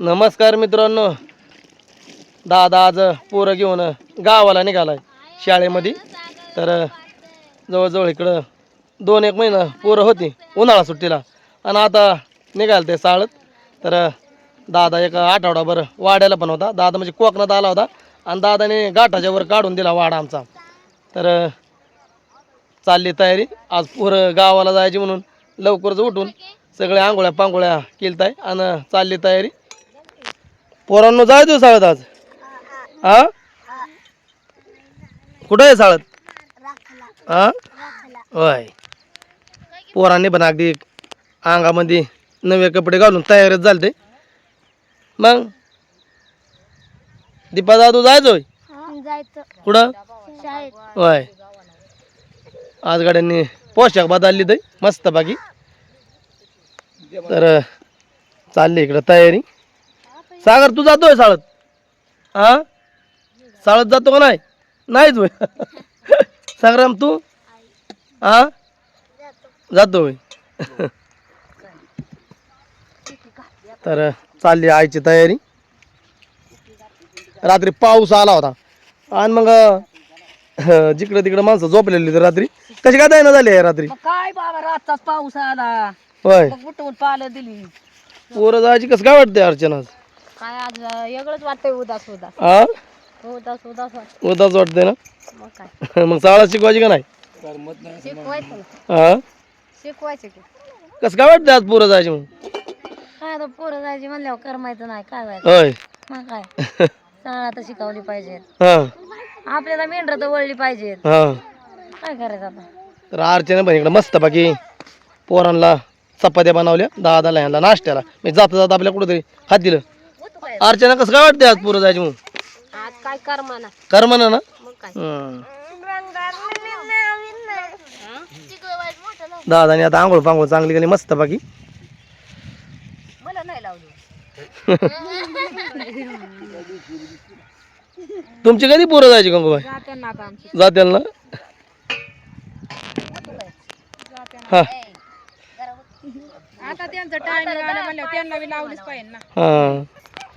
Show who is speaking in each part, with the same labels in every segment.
Speaker 1: नमस्कार मित्रांनो. दादा आज पोरं घेऊन गावाला निघालाय शाळेमध्ये. तर जवळजवळ इकडं दोन एक महिना पोरं होती उन्हाळा सुट्टीला. आणि आता निघाल ते साळत तर दादा एक आठवडाभर वाड्याला पण होता. दादा म्हणजे कोकणात आला होता. आणि दादाने गाठाच्या वर काढून दिला वाडा आमचा. तर चालली तयारी. आज पोरं गावाला जायची म्हणून लवकरच उठून सगळ्या आंघोळ्या पांघोळ्या केलताय. आणि चालली तयारी. पोरांनो जायचो साळत आज. हा? कुठं आहे साळत? हा? होय. पोरांनी पण अगदी अंगामध्ये नवे कपडे घालून तयारच ते मग? दीपा दादू जायचो कुठं? होय. आज गाड्यांनी पोशाख बदलली ते मस्त बाकी तर चालली इकडं तयारी. सागर तू जातोय साळत? हा साळत जातो का नाही? नाहीच होय. संग्राम तू? हा जातो होय. तर चालली आईची तयारी. रात्री पाऊस आला होता. आणि मग जिकडं तिकडं माणसं झोपलेली होती रात्री. कशी काय दायना झाली आहे रात्री?
Speaker 2: मग काय बाबा रातचाच पाऊस आला.
Speaker 1: होय.
Speaker 2: मग उठवून पालं दिली.
Speaker 1: पोरं जायची कसं काय वाटते अर्चना आज?
Speaker 2: काय आज वेगळंच वाटतंय उदास उदास.
Speaker 1: हा
Speaker 2: उदास उदास वाटत
Speaker 1: ना?
Speaker 2: मग काय?
Speaker 1: मग शाळा शिकवायची का नाही?
Speaker 2: शिकवायचं ना.
Speaker 1: हा
Speaker 2: शिकवायचं की.
Speaker 1: कसं काय वाटते आज पोरं जायची मग
Speaker 2: काय आता पोरं जायची म्हणल्यावर करमायचं नाही काय जायचं
Speaker 1: होय.
Speaker 2: मग काय? शिकवली पाहिजे
Speaker 1: हा.
Speaker 2: आपल्याला मेंढर तर वळली पाहिजे
Speaker 1: हा.
Speaker 2: काय करायचं आता?
Speaker 1: तर अर्चना पण इकडं मस्त बाकी पोरांना चपात्या बनवल्या दादाला ह्यांना नाश्त्याला. मी जाता जाता आपल्या कुठंतरी हात दिलं. अर्चना कसं काय वाटते आज पोरं जायची मग
Speaker 2: आज काय करमाना.
Speaker 1: कर म्हणा ना?
Speaker 2: मग काय?
Speaker 1: हं. दादाने आता आंघोळ पांघोळ चांगली गेली मस्त बाकी.
Speaker 2: मला नाही लावली.
Speaker 1: तुमची कधी पोरं जायची गंगूबाई?
Speaker 2: जाते ना आता आमची.
Speaker 1: जात्याल ना? हा.
Speaker 2: आता त्यांचं टायमिंग आलं म्हणल्यावर त्यांना बी लावलीच पाहिजे ना.
Speaker 1: हा.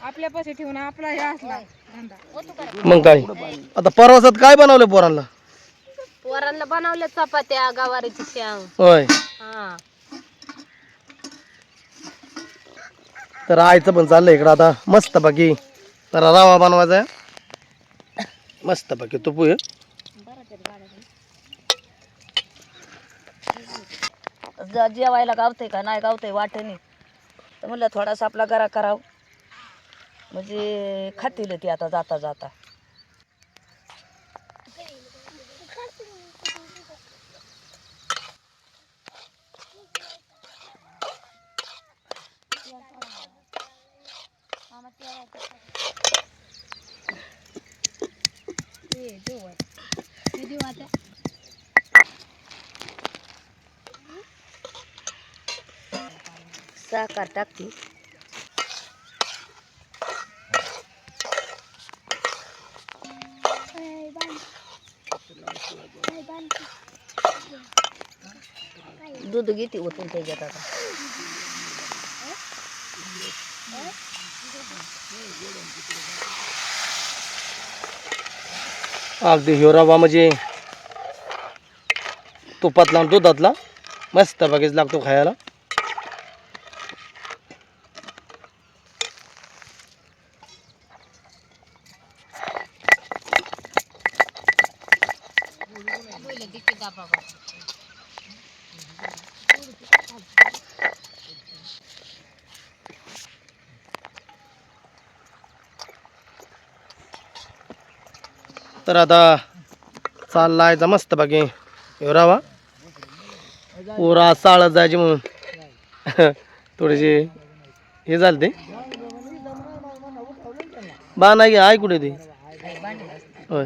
Speaker 2: आपल्या पैसे ठेवून आपला हे असला धंदा.
Speaker 1: मग काय? आता प्रवासात काय बनवलं पोरांना
Speaker 2: पोरांना बनवल्या चपात्या गवारीची शेंग.
Speaker 1: होय.
Speaker 2: हा.
Speaker 1: तर आईचं पण चाललंय इकडं आता. मस्त बाकी जरा रवा बनवायचा आहे. मस्त बाकी तू हे
Speaker 2: ज- जेवायला गावतंय का? नाही गावतंय वाटेने. तर म्हणलं थोडासा आपला गरा कराव. म्हणजे खातील ती आता जाता जाता. साखर टाकते. दूध घेते ओतून त्याच्यात आता.
Speaker 1: अगदी ह्यो रवा म्हणजे तुपातला आणि दुधातला मस्त बाकीच लागतो खायला. तर आता चालला आहे मस्त बाकी ह्यो पुरा साळत जायची म्हणून. थोडीशी हे झालं ते. बा नाही आहे कुठे ते? होय.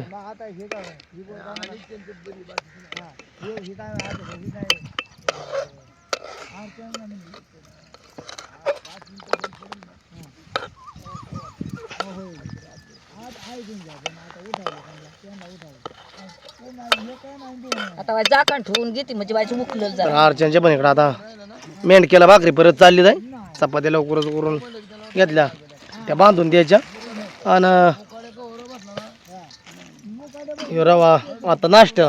Speaker 2: आता जाकण ठेवून घेते म्हणजे व्हायची मुकलं जा
Speaker 1: अर्चनच्या पण इकडं आता मेंढक्याला भाकरी परत चालली जाय. चपात्या लवकरच करून घेतल्या. त्या बांधून द्यायच्या. आणि रवा आता नाश्ता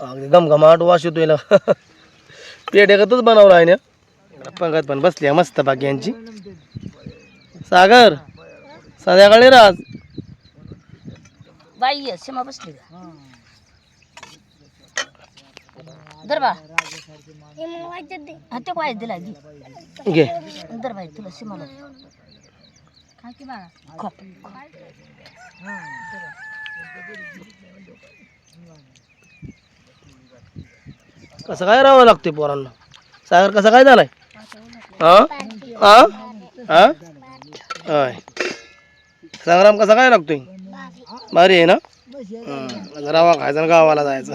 Speaker 1: अगदी गमगमाट वास येतोय ना. पेट्यागतच बनवलं आहे ना? इकडं पंगत पण बसली आहे मस्त बाकी यांची. सागर संध्याकाळी राज.
Speaker 2: बाई आहे सीमा बसली का? दर बा. हा ते काय दिला घे.
Speaker 1: घे.
Speaker 2: दर बाई तुला सीमाला. खा.
Speaker 1: कसं काय राहावं लागते पोरांना? सागर कसा काय झालाय? हां? हां? हां? संग्राम कसा काय लागतोय? भारी आहे ना? रावा रवा खायचा गावाला जायचं.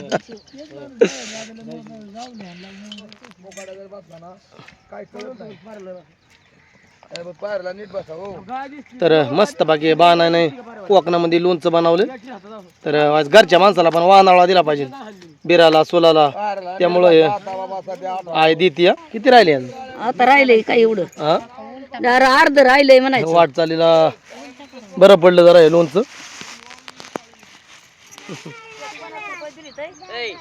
Speaker 1: तर मस्त बाकी बाणाने कोकणामध्ये लोणचं बनवलं तर आज घरच्या माणसाला पण वानाळा दिला पाहिजे. बिराला सोलाला त्यामुळं आय देते किती राहिले आज?
Speaker 2: आता राहिलंय काय एवढं?
Speaker 1: हा?
Speaker 2: अर्ध राहिलंय म्हणायचं.
Speaker 1: वाटचालीला बरं पडलं जरा हे लोणचं. हे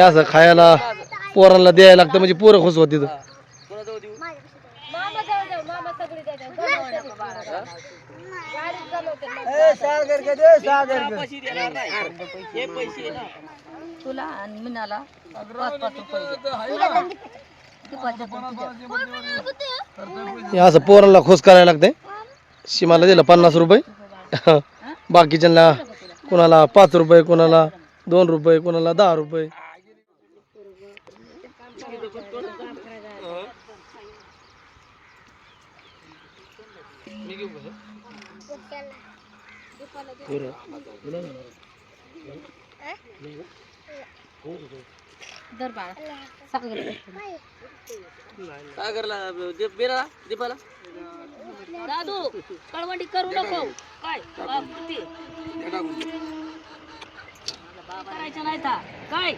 Speaker 1: असं खायला पोरांना द्यायला लागतं म्हणजे पोरं खुश होती
Speaker 2: तुला आणि मिनाला पाच पाच रुपये?
Speaker 1: हे असं पोरांना खुश करायला लागतंय शिमाला दिलं पन्नास रुपये बाकीच्यांना कोणाला पाच रुपये कोणाला दोन रुपये कोणाला दहा रुपये.
Speaker 2: दादू कळवंडी करू नको. काय? बाबूती. करायचं नाही तर. काय?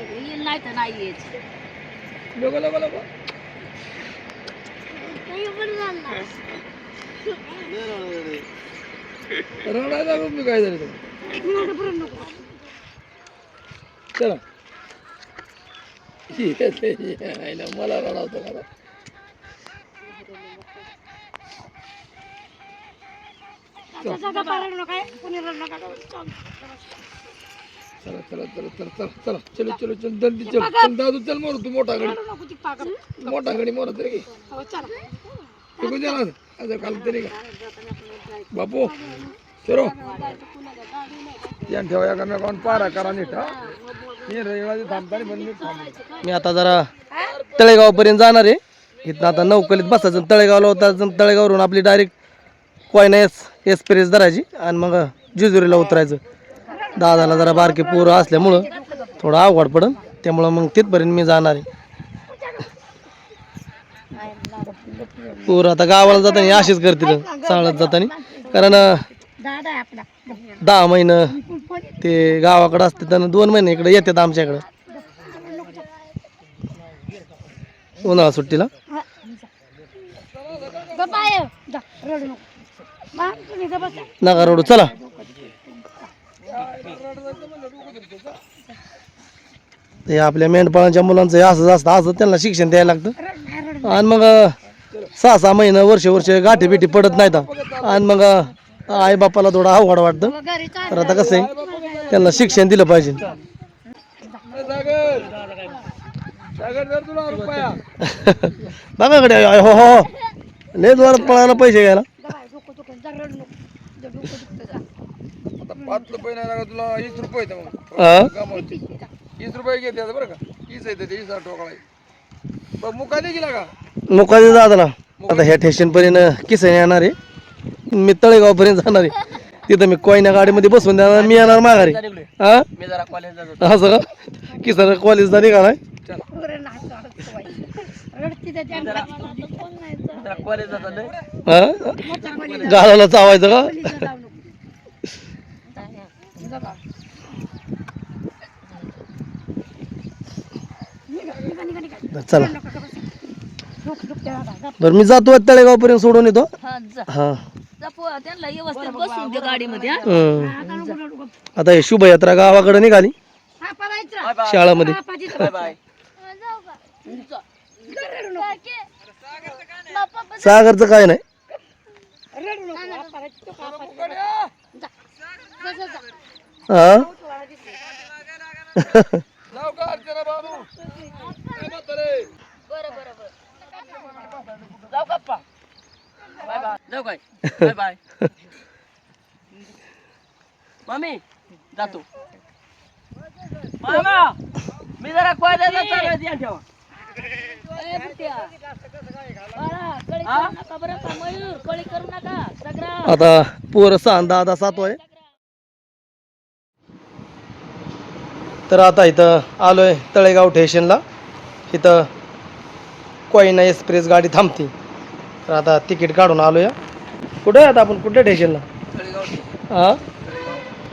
Speaker 2: येईल नाही तर नाही येत
Speaker 1: काय झालं चला. मला रडावतो मला चला चला चला. चला. चला चला चलो चलो चल जल्दी चल. चल दादू चल मोर तू मोठा गडी मोठा गडी मोर तरी तू कुठे जाणार? काल तरी का बापू चलो यान ठेवा या करणार कोण पारा करा नीट हा. मी रविवारी थांबताना पण नीट थांबलो मी आता जरा तळेगाव पर्यंत जाणार आहे. इथं आता नौकलीत बसायचं तळेगावला होता तळेगाववरून आपली डायरेक्ट कोयना एस एक्सप्रेस धरायची आणि मग जेजुरीला उतरायचं. दादाला जरा बारके पोरं असल्यामुळं थोडं अवघड पडन. त्यामुळं मग तिथपर्यंत मी जाणार आहे. पोरं आता गावाला जाताना अशीच करतील चालत जाताना. कारण दहा महिनं ते गावाकडं असते त्यांना दोन महिने इकडे येतात आमच्याकडं. उन्हाळा सुट्टीला. नका रोड चला. ते आपल्या मेंढपाळांच्या मुलांचं हे जास्त असतं असं त्यांना शिक्षण द्यायला लागतं. आणि मग सहा सहा महिने वर्ष वर्ष गाठी बिठी पडत नाहीत. आणि मग आई बापाला थोडं अवघड वाटतं. तर आता कसं आहे त्यांना शिक्षण दिलं पाहिजे. बघा कडे हो हो हो. लय जोरात पळायला पैसे घ्यायला.
Speaker 3: पाच रुपये नाही लागा तुला वीस रुपये येतं मग.
Speaker 1: हा?
Speaker 3: कामावरती वीस रुपये घेते आता बरं का. वीस येते ते वीस ठोकळा आहे बरं मुका दे गेला का?
Speaker 1: मुकादे दादाला. आता ह्या स्टेशन पर्यंत किसन येणार आहे. मी तळेगाव पर्यंत जाणार आहे. तिथं मी कोयना गाडीमध्ये बसून देणार मी येणार माघारी. हा
Speaker 3: मी जरा कॉलेजला
Speaker 1: असं का किसन कॉलेजला निघालाय हा गालाला चावायचं का? बरं, चला. बरं मी जातो तळेगाव पर्यंत सोडून येतो.
Speaker 2: हा जा.
Speaker 1: हा.
Speaker 2: जा पो- त्यांना व्यवस्थित बसून दे गाडीमध्ये हा.
Speaker 1: हम्म. आता हे शुभयात्रा गावाकडे निघाली. शाळामध्ये. सागरचं काय नाही हा
Speaker 3: जाऊ का अर्चना बाबू काय म्हातारे?
Speaker 4: जाऊ काय बाय बाय. मामी जातो. मामा मी जरा कोयद्याला चालत ध्यान ठेवा.
Speaker 2: ए, बुट्ट्या. बाळा, कळी करू नका बरं का, मयूर कळी करू नका सगळा
Speaker 1: आता पोर सहा दहा दहा सात आहे तर आता इथं आलोय तळेगाव स्टेशनला इथं कोयना एक्सप्रेस गाडी थांबते. तर आता तिकीट काढून आलोय. कुठे आहे आता आपण? कुठल्या स्टेशनला हां?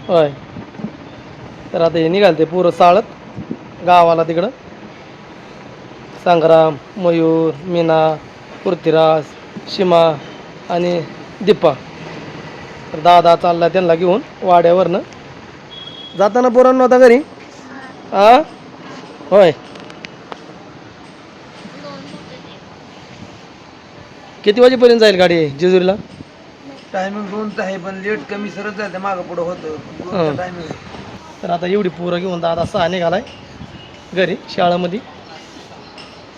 Speaker 1: होय. तर आता हे निघालते पुरं साळत गावाला तिकडं. संग्राम मयूर मीना पृथ्वीराज सीमा आणि दीपा. तर दादा चालला त्यांना घेऊन वाड्यावरनं. जाताना पोरांना होता घरी. हा होय. किती वाजेपर्यंत जाईल गाडी जेजुरीला?
Speaker 3: टायमिंग दोनचं आहे पण लेट कमी सरत जायचं मागं पुढं होतं. टायमिंग
Speaker 1: तर आता एवढी पोरं घेऊन दादा सहा निघालाय घरी शाळेमध्ये.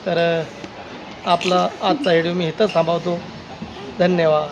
Speaker 1: तर आपला आजचा व्हिडिओ मी इथंच थांबवतो. धन्यवाद.